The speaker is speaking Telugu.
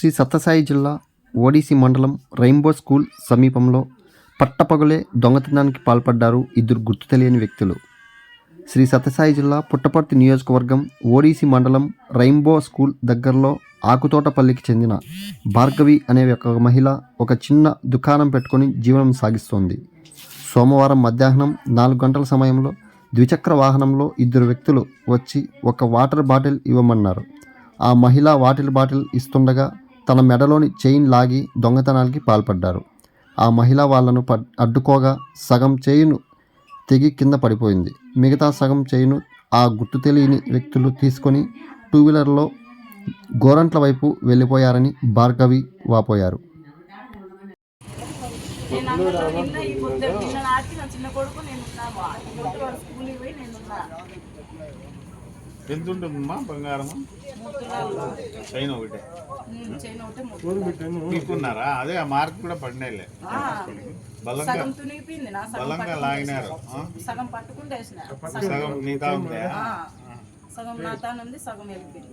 శ్రీ సత్యసాయి జిల్లా ఓడిసి మండలం రెయిన్బో స్కూల్ సమీపంలో పట్టపగలే దొంగతనానికి పాల్పడ్డారు ఇద్దరు గుర్తు తెలియని వ్యక్తులు. శ్రీ సత్యసాయి జిల్లా పుట్టపర్తి నియోజకవర్గం ఓడిసి మండలం రెయిన్బో స్కూల్ దగ్గరలో ఆకుతోటపల్లికి చెందిన భార్గవి అనే ఒక మహిళ ఒక చిన్న దుకాణం పెట్టుకొని జీవనం సాగిస్తోంది. సోమవారం మధ్యాహ్నం నాలుగు గంటల సమయంలో ద్విచక్ర వాహనంలో ఇద్దరు వ్యక్తులు వచ్చి ఒక వాటర్ బాటిల్ ఇవ్వమన్నారు. ఆ మహిళ వాటిల్ బాటిల్ ఇస్తుండగా తన మెడలోని చైన్ లాగి దొంగతనానికి పాల్పడ్డారు. ఆ మహిళ వాళ్ళను అడ్డుకోగా సగం చైను తెగి కింద పడిపోయింది. మిగతా సగం చైను ఆ గుర్తు తెలియని వ్యక్తులు తీసుకొని టూ వీలర్లో గోరంట్ల వైపు వెళ్ళిపోయారని భార్గవి వాపోయారు. నేను నిన్న ఈ పొద్దు నిన్న నాటి నా చిన్న కొడుకు నేను స్కూల్కి పోయి నేను ఎంత ఉంటుందమ్మా బంగారము? చైన్ ఒకటే. తీసుకున్నారా అదే ఆ మార్క్ కూడా పడినాయిలే. బలంగా బలంగా పట్టుకుంటే లాగినారు? సగం పట్టుకుంటే సగం. నీతా ఉందా? సగం నా తాను ఉంది సగం వెళ్ళిపోయింది.